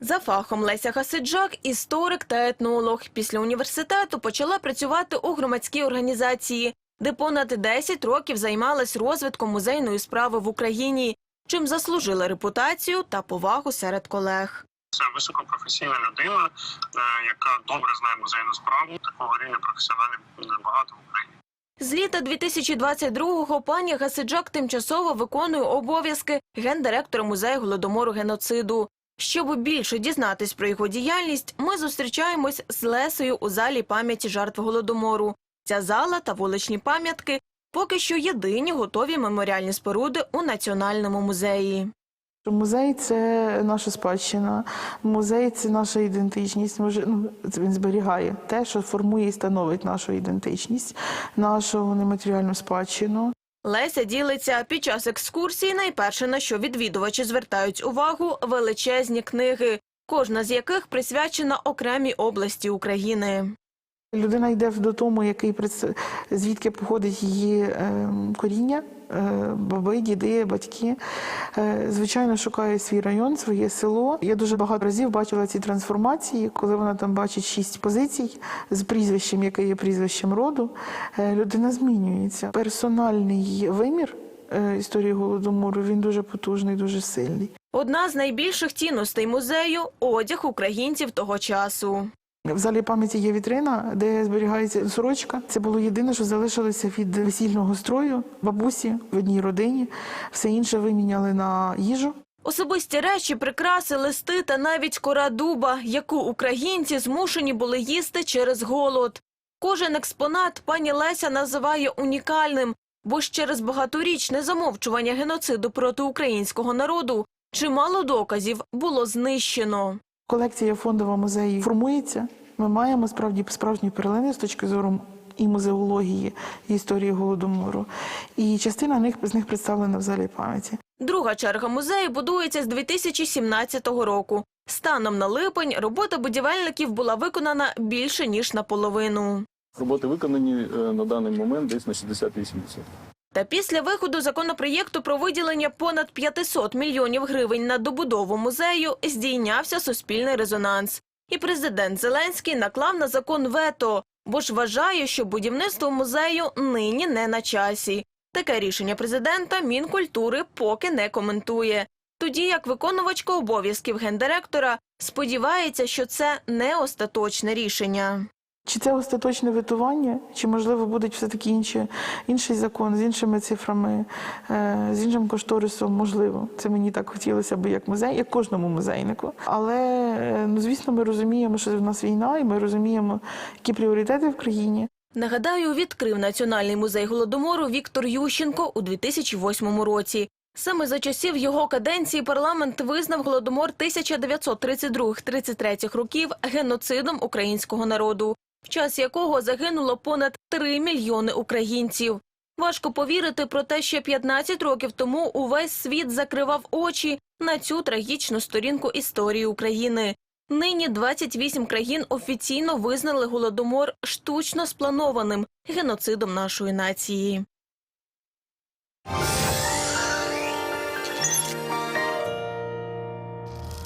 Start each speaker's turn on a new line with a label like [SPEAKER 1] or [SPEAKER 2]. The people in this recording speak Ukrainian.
[SPEAKER 1] За фахом Леся Хасиджак – історик та етнолог. Після університету почала працювати у громадській організації, де понад 10 років займалась розвитком музейної справи в Україні, чим заслужила репутацію та повагу серед колег.
[SPEAKER 2] Це високопрофесійна людина, е, яка добре знає музейну справу. Такого рівня професіоналів небагато в Україні.
[SPEAKER 1] З літа 2022-го пані Гасиджак тимчасово виконує обов'язки гендиректора музею голодомору геноциду. Щоб більше дізнатись про його діяльність, ми зустрічаємось з Лесею у залі пам'яті жертв голодомору. Ця зала та вуличні пам'ятки поки що єдині готові меморіальні споруди у національному музеї.
[SPEAKER 3] Музей це наша спадщина, музей це наша ідентичність. Може, ну, він зберігає те, що формує і становить нашу ідентичність, нашу нематеріальну спадщину.
[SPEAKER 1] Леся ділиться під час екскурсії. Найперше на що відвідувачі звертають увагу величезні книги, кожна з яких присвячена окремій області України.
[SPEAKER 3] Людина йде до тому, який звідки походить її е, коріння, е, баби, діди, батьки. Е, звичайно, шукає свій район, своє село. Я дуже багато разів бачила ці трансформації, коли вона там бачить шість позицій з прізвищем, яке є прізвищем роду. Е, людина змінюється. Персональний вимір історії голодомору він дуже потужний, дуже сильний.
[SPEAKER 1] Одна з найбільших цінностей музею одяг українців того часу.
[SPEAKER 3] В залі пам'яті є вітрина, де зберігається сорочка. Це було єдине, що залишилося від весільного строю бабусі в одній родині. Все інше виміняли на їжу.
[SPEAKER 1] Особисті речі, прикраси, листи та навіть кора дуба, яку українці змушені були їсти через голод. Кожен експонат пані Леся називає унікальним, бо ж через багаторічне замовчування геноциду проти українського народу чимало доказів було знищено.
[SPEAKER 3] Колекція фондова музею формується. Ми маємо справді справжні перлини з точки зору і музеології, і історії голодомору. І частина них з них представлена в залі пам'яті.
[SPEAKER 1] Друга черга музею будується з 2017 року. Станом на липень робота будівельників була виконана більше ніж наполовину.
[SPEAKER 4] Роботи виконані е, на даний момент десь на 68%.
[SPEAKER 1] Та після виходу законопроєкту про виділення понад 500 мільйонів гривень на добудову музею здійнявся суспільний резонанс. І президент Зеленський наклав на закон вето, бо ж вважає, що будівництво музею нині не на часі. Таке рішення президента Мінкультури поки не коментує. Тоді як виконувачка обов'язків гендиректора сподівається, що це не остаточне рішення.
[SPEAKER 3] Чи це остаточне витування, чи можливо буде все-таки інші, інший закон з іншими цифрами, е, з іншим кошторисом? Можливо, це мені так хотілося б як музей, як кожному музейнику. Але е, ну звісно, ми розуміємо, що в нас війна, і ми розуміємо, які пріоритети в країні.
[SPEAKER 1] Нагадаю, відкрив Національний музей голодомору Віктор Ющенко у 2008 році. Саме за часів його каденції парламент визнав голодомор 1932-33 років геноцидом українського народу, в час якого загинуло понад 3 мільйони українців. Важко повірити про те, що 15 років тому увесь світ закривав очі на цю трагічну сторінку історії України. Нині 28 країн офіційно визнали голодомор штучно спланованим геноцидом нашої нації.